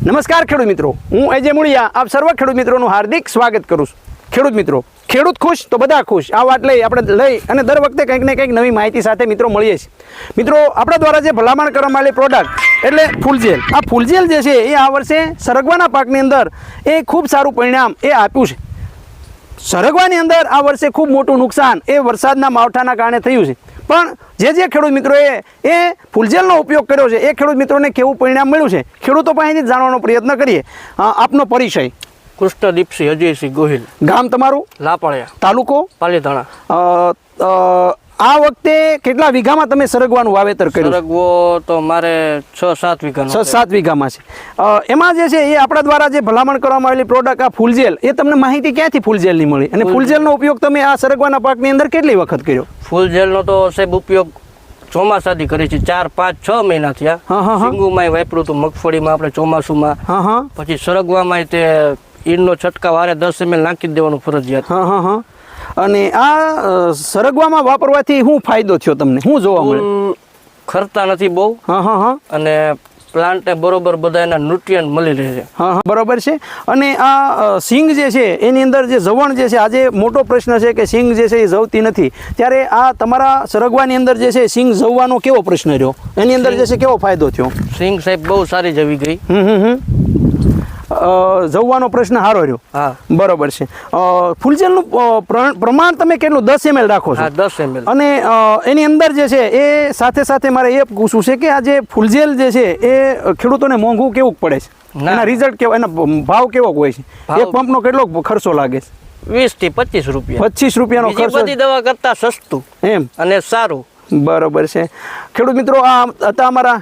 નમસ્કાર ખેડૂત મિત્રો. હું અજય મુળિયા, આપ સર્વ ખેડૂત મિત્રોનું હાર્દિક સ્વાગત કરું છું. ખેડૂત મિત્રો, ખેડૂત ખુશ તો બધા ખુશ. આ વાત લઈ આપણે લઈ અને દર વખતે કંઈક ને કંઈક નવી માહિતી સાથે મિત્રો મળીએ છીએ. મિત્રો, આપણા દ્વારા જે ભલામણ કરવામાં આવેલી પ્રોડક્ટ એટલે ફૂલજેલ આ ફૂલજેલ જે છે એ આ વર્ષે સરગવાના પાકની અંદર એ ખૂબ સારું પરિણામ એ આપ્યું છે. સરગવાની અંદર આ વર્ષે ખૂબ મોટું નુકસાન એ વરસાદના માવઠાના કારણે થયું છે. પણ જે જે ખેડૂત મિત્રોએ એ ફૂલજેલનો ઉપયોગ કર્યો છે એ ખેડૂત મિત્રોને કેવું પરિણામ મળ્યું છે ખેડૂતો પાસેથી જ જાણવાનો પ્રયત્ન કરીએ. આપનો પરિચય. કૃષ્ણદીપસિંહ અજયસિંહ ગોહિલ. ગામ તમારું? લાપાળિયા તાલુકો? પાલીતાણા. આ વખતે કેટલા વીઘામાં તમે સરગવાનું વાવેતર કર્યું? સરગવો તો મારે છ સાત વીઘા છ સાત વીઘામાં છે. એમાં જે છે એ આપણા દ્વારા જે ભલામણ કરવામાં આવેલી પ્રોડક્ટ આ ફૂલજેલ એ તમને માહિતી ક્યાંથી ફૂલજેલની મળી? અને ફૂલજેલનો ઉપયોગ તમે આ સરગવાના પાકની અંદર કેટલી વખત કર્યો? ફૂલજેલનો તો સાહેબ ઉપયોગ ચોમાસાથી કરી છે. ચાર પાંચ છ મહિના થયા. સિંગુમાં હા, હા. સિંગુમાંય વાપર્યું હતું મગફળીમાં આપણે ચોમાસુમાં. હા હા. પછી સરગવામાં તે ઈડનો છટકા વારે દસ એમએલ નાખી દેવાનું ફરજિયાત. હા હા હા. અને આ સરગવામાં વાપરવાથી શું ફાયદો થયો તમને? શું જોવા મળે? ખરતા નથી બહુ. હા હા હા. અને પ્લાન્ટને બરોબર બધા એના ન્યુટ્રિયન્ટ મળી રહે છે. હા હા બરોબર છે. અને આ સિંગ જે છે એની અંદર જે ઝવણ જે છે આજે મોટો પ્રશ્ન છે કે સિંગ જે છે એ જવતી નથી. ત્યારે આ તમારા સરગવાની અંદર જે છે સિંગ ઝવવાનો કેવો પ્રશ્ન રહ્યો? એની અંદર જે છે કેવો ફાયદો થયો? સિંગ સાહેબ બહુ સારી જવી ગઈ. હમ હમ. ઝવવાનો પ્રશ્ન સારો રહ્યો. હા. બરોબર છે. ફૂલજેલનું પ્રમાણ તમે કેટલું? દસ એમએલ રાખો છો. દસ એમએલ. અને એની અંદર જે છે એ સાથે સાથે મારે એ પૂછવું છે કે આ જે ફૂલજેલ જે છે એ ખેડૂતોને મોંઘું કેવું પડે છે? એના રિઝલ્ટ કેવો એના ભાવ કેવો હોય છે? એક પંપનો કેટલો ખર્ચો લાગે છે? વીસથી પચીસ રૂપિયા. પચીસ રૂપિયાનો ખર્ચો. બધી દવા કરતા સસ્તું. એમ. અને સારું. બરોબર છે. ખેડૂત મિત્રો આ હતા અમારા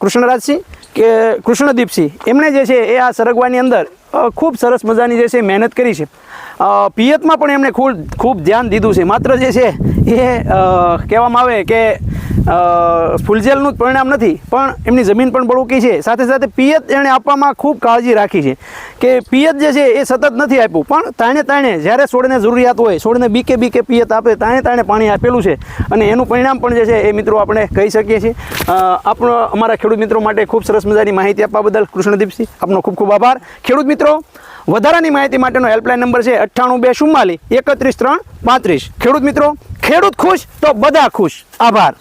કૃષ્ણરાજસિંહ. કે કૃષ્ણદીપસિંહ એમણે જે છે એ આ સરગવાની અંદર ખૂબ સરસ મજાની જે છે મહેનત કરી છે. પિયતમાં પણ એમણે ખૂબ ખૂબ ધ્યાન દીધું છે. માત્ર જે છે એ કહેવામાં આવે કે ફૂલજેલનું જ પરિણામ નથી, પણ એમની જમીન પણ બળુકી છે. સાથે સાથે પિયત એણે આપવામાં ખૂબ કાળજી રાખી છે કે પિયત જે છે એ સતત નથી આપ્યું, પણ તાણે તાણે જ્યારે છોડને જરૂરિયાત હોય છોડને બીકે બીકે પિયત આપે, તાણે તાણે પાણી આપેલું છે. અને એનું પરિણામ પણ જે છે એ મિત્રો આપણે કહી શકીએ છીએ. આપણો અમારા ખેડૂત મિત્રો માટે ખૂબ સરસ મજાની માહિતી આપવા બદલ કૃષ્ણદીપસિંહ, આપનો ખૂબ ખૂબ આભાર. ખેડૂત મિત્રો, વધારાની માહિતી માટેનો હેલ્પલાઇન નંબર છે અઠ્ઠાણું બે ચુમ્માલીસ, એકત્રીસ ત્રણ પાંત્રીસ. ખેડૂત મિત્રો, ખેડૂત ખુશ તો બધા ખુશ. આભાર.